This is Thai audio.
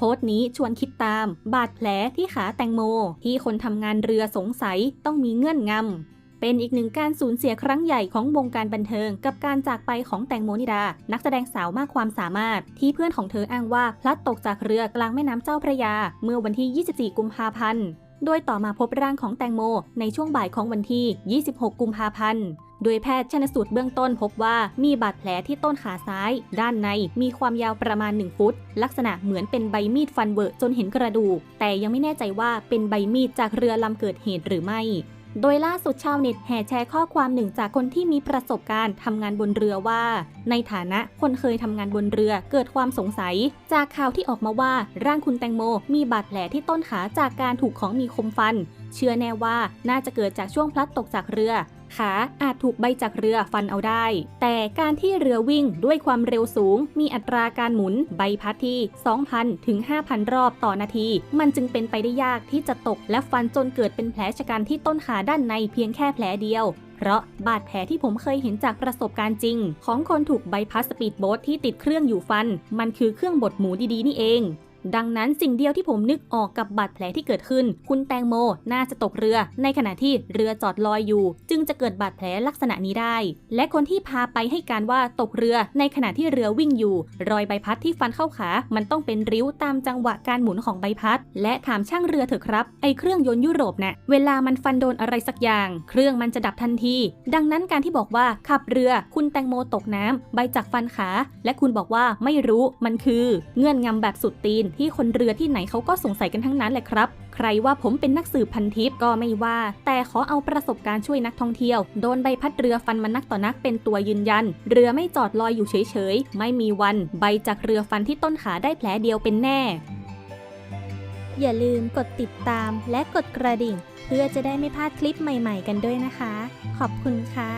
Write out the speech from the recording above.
โพสต์นี้ชวนคิดตาม บาดแผลที่ขาแตงโม ที่คนทำงานเรือสงสัยต้องมีเงื่อนงำ เป็นอีกหนึ่งการสูญเสียครั้งใหญ่ของวงการบันเทิง กับการจากไปของแตงโมนิดา นักแสดงสาวมากความสามารถ ที่เพื่อนของเธออ้างว่าพลัดตกจากเรือกลางแม่น้ำเจ้าพระยา เมื่อวันที่ 24 กุมภาพันธ์ โดยต่อมาพบร่างของแตงโมในช่วงบ่ายของวันที่ 26 กุมภาพันธ์ โดยแพทย์ชนสูตรเบื้องต้นพบว่ามีบาดแผลที่ต้นขาซ้าย ด้านในมีความยาวประมาณ 1 ฟุต ลักษณะเหมือนเป็นใบมีดฟันเวอะจนเห็นกระดูก แต่ยังไม่แน่ใจว่าเป็นใบมีดจากเรือลำเกิดเหตุหรือไม่ โดยล่าสุดชาวเน็ตแห่แชร์ข้อความหนึ่งจากคนที่มีประสบการณ์ทำงานบนเรือว่า ในฐานะคนเคยทำงานบนเรือเกิดความสงสัย จากข่าวที่ออกมาว่าร่างคุณแตงโมมีบาดแผลที่ต้นขาจากการถูกของมีคมฟัน เชื่อแน่ว่าน่าจะเกิดจากช่วงพลัดตกจากเรือ ขาอาจถูกใบจากเรือฟันเอาได้ แต่การที่เรือวิ่งด้วยความเร็วสูง มีอัตราการหมุนใบพัดที่ 2,000 ถึง 5,000 รอบต่อนาที มันจึงเป็นไปได้ยากที่จะตกและฟันจนเกิดเป็นแผลชะกันที่ต้นขาด้านในเพียงแค่แผลเดียวเพราะบาดแผลที่ผมเคยเห็นจากประสบการณ์จริง ของคนถูกใบพัดสปีดโบ๊ทที่ติดเครื่องอยู่ฟัน มันคือเครื่องบดหมูดีๆ นี่เอง ดังนั้นสิ่งเดียวที่ผมนึกออกกับบาดแผลที่เกิดขึ้น คุณแตงโมน่าจะตกเรือ ในขณะที่เรือจอดลอยอยู่ จึงจะเกิดบาดแผลลักษณะนี้ได้ และคนที่พาไปให้การว่าตกเรือในขณะที่เรือวิ่งอยู่ รอยใบพัดที่ฟันเข้าขา มันต้องเป็นริ้วตามจังหวะการหมุนของใบพัด และถามช่างเรือเถอะครับ ไอเครื่องยนต์ยุโรปน่ะเวลามันฟันโดนอะไรสักอย่าง เครื่องมันจะดับทันที ดังนั้นการที่บอกว่าขับเรือคุณแตงโมตกน้ำใบจากฟันขา และคุณบอกว่าไม่รู้มันคือ เงื่อนงำแบบสุดตีนที่คนเรือที่ไหนเขาก็สงสัยกันทั้งนั้นแหละครับ ใครว่าผมเป็นนักสืบพันทิปก็ไม่ว่า แต่ขอเอาประสบการณ์ช่วยนักท่องเที่ยว โดนใบพัดเรือฟันมานักต่อนักเป็นตัวยืนยัน เรือไม่จอดลอยอยู่เฉยๆ ไม่มีวัน ใบจากเรือฟันที่ต้นขาได้แผลเดียวเป็นแน่ อย่าลืมกดติดตามและกดกระดิ่ง เพื่อจะได้ไม่พลาดคลิปใหม่ ๆ กันด้วยนะคะ ขอบคุณค่ะ